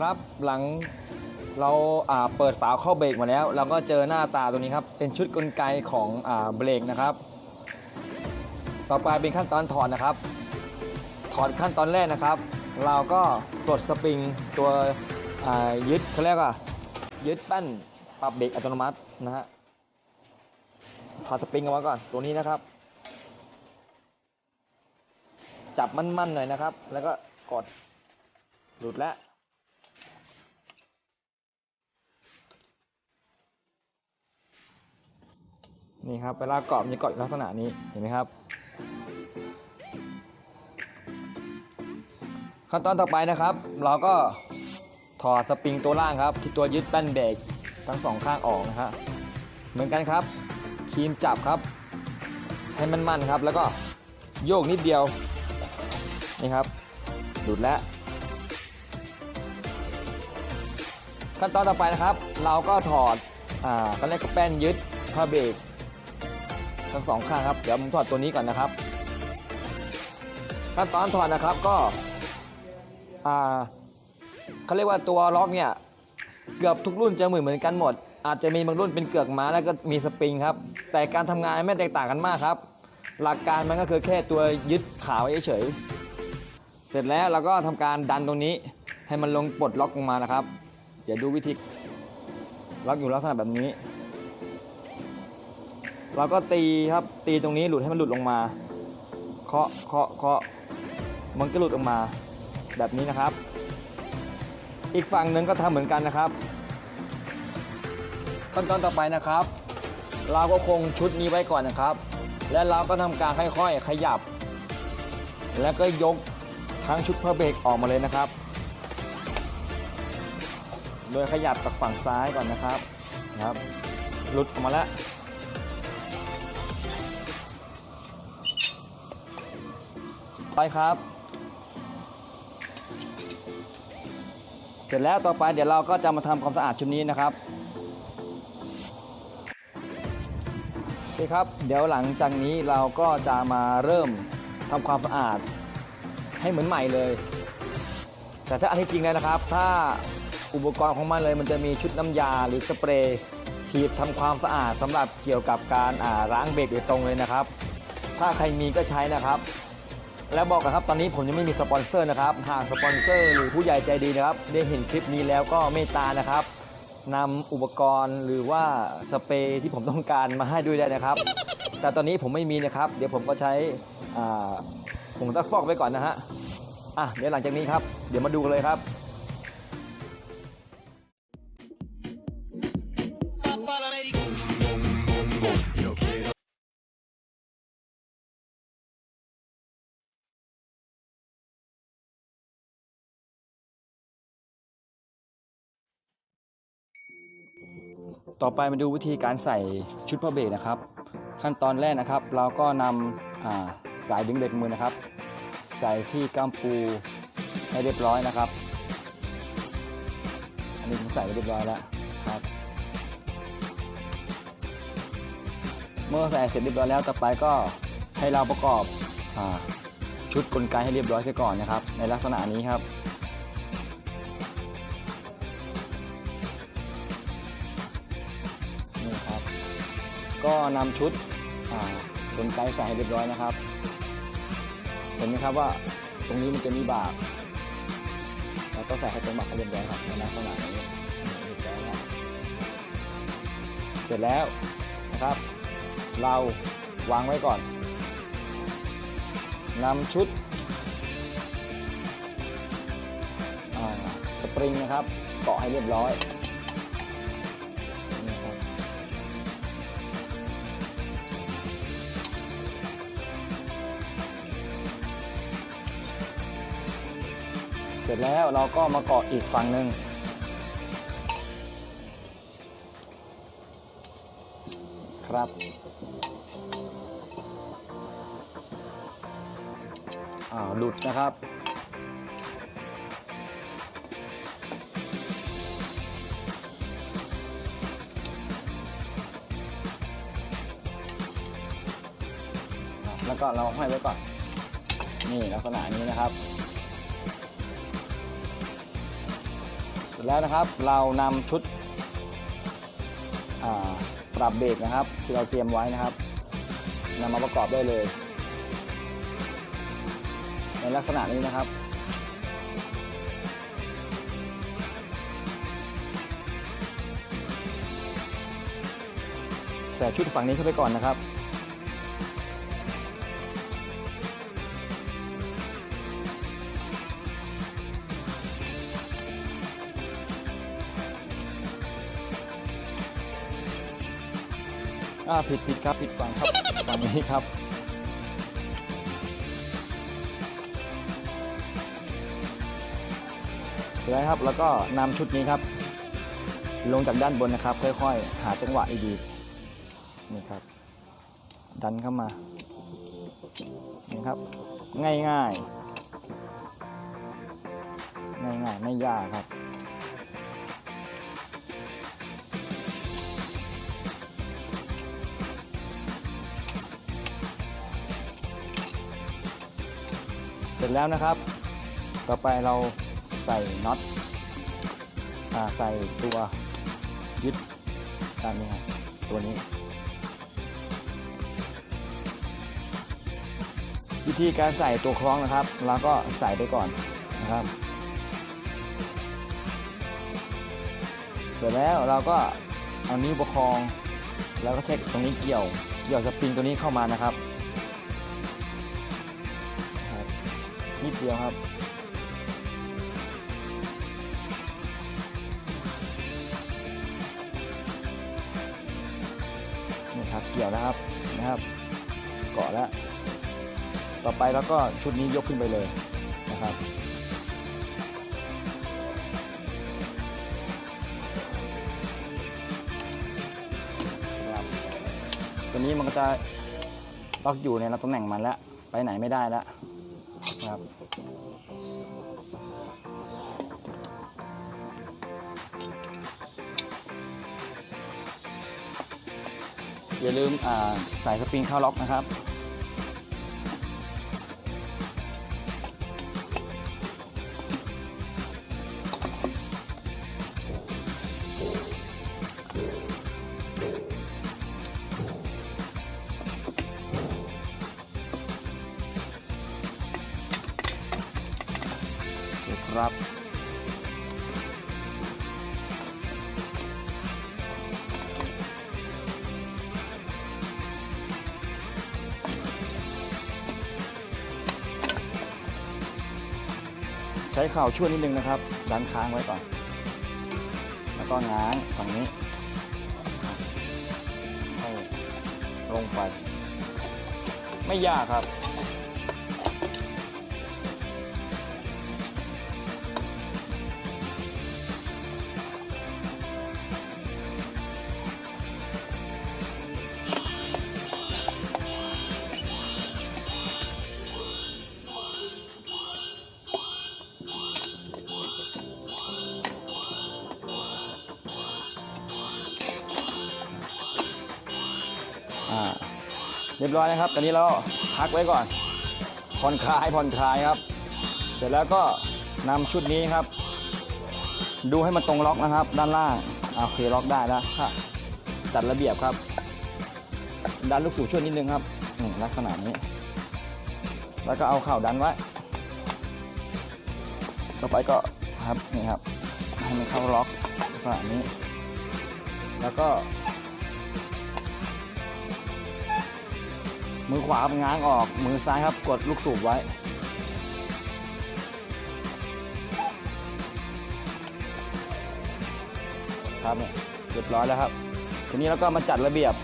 ครับหลังเราเปิดฝาเข้อเบรกมาแล้ว เราก็เจอหน้าตาตัวนี้ครับ เป็นชุดกลไกของอเบรกนะครับ ต่อไปเป็นขั้นตอนถอดนะครับ ถอดขั้นตอนแรกนะครับ เราก็ปลดสปริงตัวยึดเขาเรียกว่ายึดแป้นปรับเบรกอัตโนมัตินะฮะถอดสปริงออกมาก่อนตัวนี้นะครับ จับมั่นๆหน่อยนะครับ แล้วก็กดหลุดแล้ว นี่ครับเวลากรอบมันจะเกาะอยู่ลักษณะนี้เห็นไหมครับ ขั้นตอนต่อไปนะครับ เราก็ถอดสปริงตัวล่างครับ ที่ตัวยึดแป้นเบรกทั้งสองข้างออกนะฮะเหมือนกันครับครีมจับครับให้มันมั่นครับ แล้วก็โยกนิดเดียวนี่ครับหลุดแล้วขั้นตอนต่อไปนะครับ เราก็ถอดอ่าก็เรียกแป้นยึดผ้าเบรก ทั้งสองข้างครับ เดี๋ยวผมถอดตัวนี้ก่อนนะครับ ขั้นตอนถอดนะครับก็อ่าเขาเรียกว่าตัวล็อกเนี่ยเกือบทุกรุ่นจะเหมือนเหมือนกันหมด อาจจะมีบางรุ่นเป็นเกือกม้าแล้วก็มีสปริงครับ แต่การทำงานไม่แตกต่างกันมากครับ หลักการมันก็คือแค่ตัวยึดขาไว้เฉยๆเสร็จแล้วเราก็ทำการดันตรงนี้ให้มันลงปลดล็อกลงมานะครับ เดี๋ยวดูวิธีล็อกอยู่ลักษณะแบบนี้ เราก็ตีครับตีตรงนี้หลุดให้มันหลุดลงมาเคาะเคาะเคาะมันก็หลุดออกมาแบบนี้นะครับ อีกฝั่งหนึ่งก็ทำเหมือนกันนะครับ ขั้นตอนต่อไปนะครับ เราก็คงชุดนี้ไว้ก่อนนะครับ และเราก็ทำการค่อยๆ ขยับ แล้วก็ยกทั้งชุดพระเบรกออกมาเลยนะครับ โดยขยับจากฝั่งซ้ายก่อนนะครับครับหลุดออกมาแล้ว ไปครับ เสร็จแล้วต่อไปเดี๋ยวเราก็จะมาทำความสะอาดชุดนี้นะครับโอเคครับ เดี๋ยวหลังจากนี้เราก็จะมาเริ่มทำความสะอาดให้เหมือนใหม่เลย แต่ถ้าอันที่จริงแล้วนะครับ ถ้าอุปกรณ์ของมันเลยมันจะมีชุดน้ำยาหรือสเปรย์ฉีดทำความสะอาดสำหรับเกี่ยวกับการล้างเบรกโดยตรงเลยนะครับ ถ้าใครมีก็ใช้นะครับ แล้วบอกกันครับตอนนี้ผมยังไม่มีสปอนเซอร์นะครับหากสปอนเซอร์หรือผู้ใหญ่ใจดีนะครับ ได้เห็นคลิปนี้แล้วก็เมตตานะครับนำอุปกรณ์หรือว่าสเปรย์ที่ผมต้องการมาให้ด้วยได้นะครับ แต่ตอนนี้ผมไม่มีนะครับ เดี๋ยวผมก็ใช้ผงซักฟอกไว้ก่อนนะฮะอะเดี๋ยวหลังจากนี้ครับ เดี๋ยวมาดูกันเลยครับ ต่อไปมาดูวิธีการใส่ชุดผ้าเบรกนะครับ ขั้นตอนแรกนะครับ เราก็นำสายดึงเบรกมือนะครับ ใส่ที่ก้ามปูให้เรียบร้อยนะครับ อันนี้ผมใส่ไว้เรียบร้อยแล้วครับ เมื่อใส่เสร็จเรียบร้อยแล้วต่อไปก็ให้เราประกอบอชุดกลไกให้เรียบร้อยเสียก่อนนะครับ ในลักษณะนี้ครับ ก็นำชุดอ่ากลไกใส่ให้เรียบร้อยนะครับ เห็นไหมครับว่าตรงนี้มันจะมีบากเราก็ใส่ให้ตรงบากให้เรียบร้อยครับในลักษณะนี้เรียบร้อยแล้วเสร็จแล้วนะครับ เราวางไว้ก่อนนำชุดสปริงนะครับเกาะให้เรียบร้อย สร็จแล้วเราก็มาเกาะอีกฝั่งหนึ่งครับ อ่าหลุดนะครับ แล้วก็เราห้อยไว้ก่อน นี่ลักษณะนี้นะครับ แล้วนะครับเรานำชุดปรับเบรกนะครับ ที่เราเตรียมไว้นะครับนำมาประกอบได้เลย ในลักษณะนี้นะครับใส่ชุดฝั่งนี้เข้าไปก่อนนะครับ อ่าผิดผิดครับผิดฝั่งครับฝั่งนี้ครับ เสร็จแล้วครับแล้วก็นำชุดนี้ครับ ลงจากด้านบนนะครับ ค่อยๆ หาจังหวะดีๆนี่ครับ ดันเข้ามานี่ครับ ง่ายง่ายง่ายง่ายๆ ไม่ยากครับ ร็จแล้วนะครับ ต่อไปเราใส่น็อตใส่ตัวยึดตามนี้ครับตัวนี้ วิธีการใส่ตัวคล้องนะครับเราก็ใส่ไปก่อนนะครับ เสร็จแล้วเราก็เอานิ้วประคอง แล้วก็เช็คตรงนี้เกี่ยว เกี่ยวสปริงตัวนี้เข้ามานะครับ เดียวครับนี่ครับเกี่ยวแล้วครับนะครับเกาะแล้ว ต่อไปแล้วก็ชุดนี้ยกขึ้นไปเลยนะครับตัวนี้มันก็จะล็อกอยู่ในตำแหน่งมันแล้ว ไปไหนไม่ได้แล้ว ครับอย่าลืมอ่าใส่สปริงเข้าล็อกนะครับ ครับใช้เข่าช่วยนิดนึงนะครับ ดันค้างไว้ก่อน แล้วก็ง้างฝั่งนี้ให้ลงไป ไม่ยากครับ อ่าเรียบร้อยนะครับ ตอนนี้เราพักไว้ก่อน ผ่อนคลายผ่อนคลายครับ เสร็จแล้วก็นำชุดนี้ครับ ดูให้มันตรงล็อกนะครับ ด้านล่างอ่าโอเคล็อกได้แล้วค่ะจัดระเบียบครับ ดันลูกสูบช่วยนิดนึงครับลักษณะนี้ แล้วก็เอาเข่าดันไว้ต่อไปก็ครับนี่ครับให้มันเข้าล็อกลักษณะนี้ แล้วก็ มือขวาง้างออก มือซ้ายครับกดลูกสูบไว้ ครับเนี่ยเรียบร้อยแล้วครับ ทีนี้เราก็มาจัดระเบียบ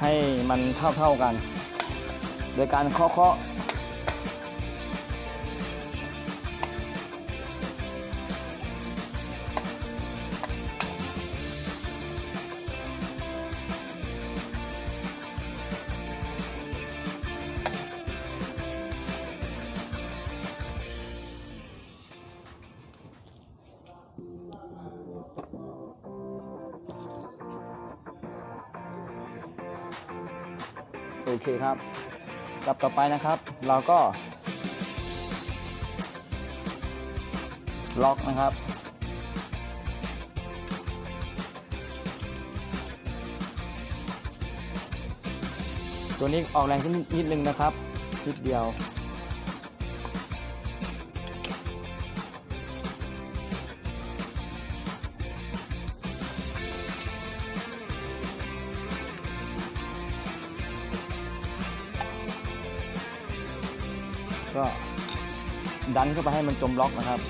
ให้มันเท่าๆกัน โดยการเคาะ อเคครับกลับต่อไปนะครับ เราก็ล็อกนะครับ ตัวนี้ออกแรงขึ้นนิดนึงนะครับนิดเดียว ก็ดันเข้าไปให้มันจมล็อกนะครับ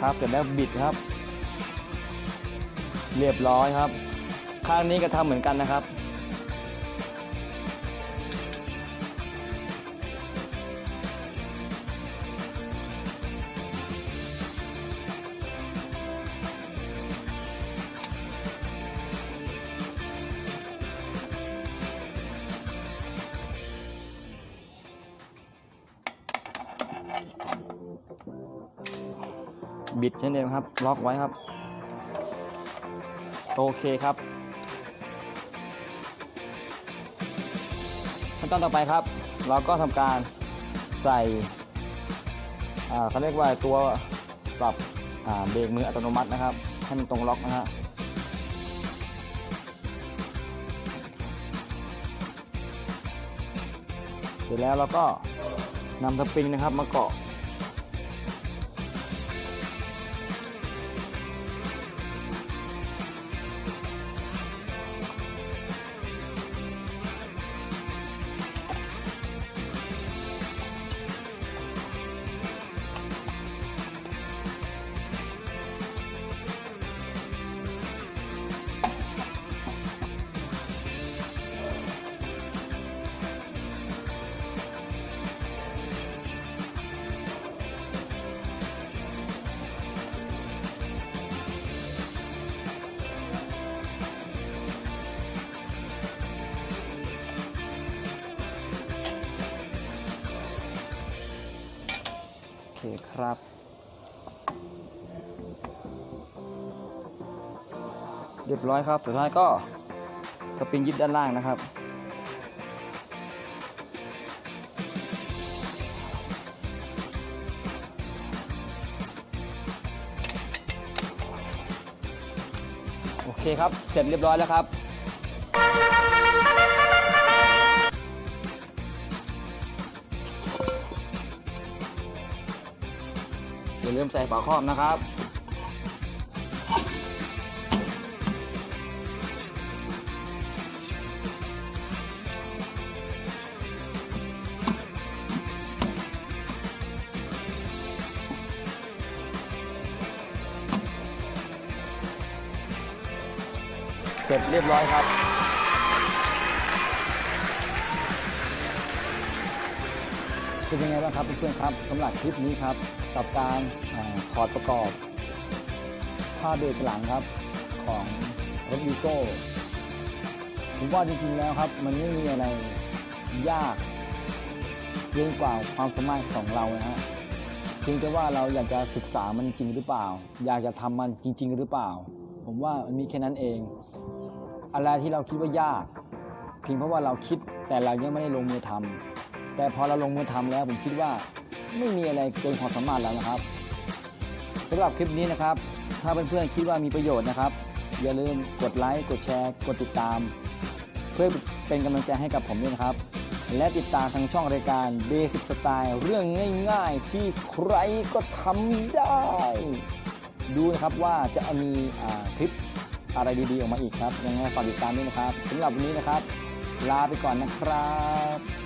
ครับเสร็จแล้วบิดครับ เรียบร้อยครับ ข้างนี้ก็ทำเหมือนกันนะครับ บิดเช่นเดิมครับ ล็อกไว้ครับ โอเคครับขั้นตอนต่อไปครับ เราก็ทำการใส่เขาเรียกว่าตัวปรับเบรกมืออัตโนมัตินะครับให้มันตรงล็อกนะฮะเสร็จแล้วเราก็นำสปริงนะครับมาเกาะ เคครับ เรียบร้อยครับ สุดท้ายก็สปริงยึดด้านล่างนะครับ โอเคครับ เสร็จเรียบร้อยแล้วครับ ลืมใส่ฝาครอบนะครับ เสร็จเรียบร้อยครับ เป็นยังไงบ้างครับเพื่อนๆครับสำหรับคลิปนี้ครับ กับการอถอดประกอบผ้าเบรกหลังครับของรถวีโก้ผมว่าจริงๆแล้วครับ มันไม่มีอะไรยากเกินกว่าความสามารถของเรานะฮะเพียงแต่ว่าเราอยากจะศึกษามันจริงหรือเปล่า อยากจะทำมันจริง ๆ หรือเปล่า ผมว่ามันมีแค่นั้นเอง อะไรที่เราคิดว่ายาก เพียงเพราะว่าเราคิดแต่เรายังไม่ได้ลงมือทำ แต่พอเราลงมือทำแล้วผมคิดว่าไม่มีอะไรเกินความสามารถแล้วนะครับสำหรับคลิปนี้นะครับ ถ้าเพื่อนๆคิดว่ามีประโยชน์นะครับ อย่าลืมกดไลค์กดแชร์ กดติดตาม เพื่อเป็นกำลังใจให้กับผมด้วยนะครับ และติดตามทางช่องรายการ Basic Style เรื่องง่าย ๆ ที่ใครก็ทำได้ ดูนะครับว่าจะมีคลิปอะไรดีๆออกมาอีกครับยังไงฝากติดตามด้วยนะครับสำหรับวันนี้นะครับ ลาไปก่อนนะครับ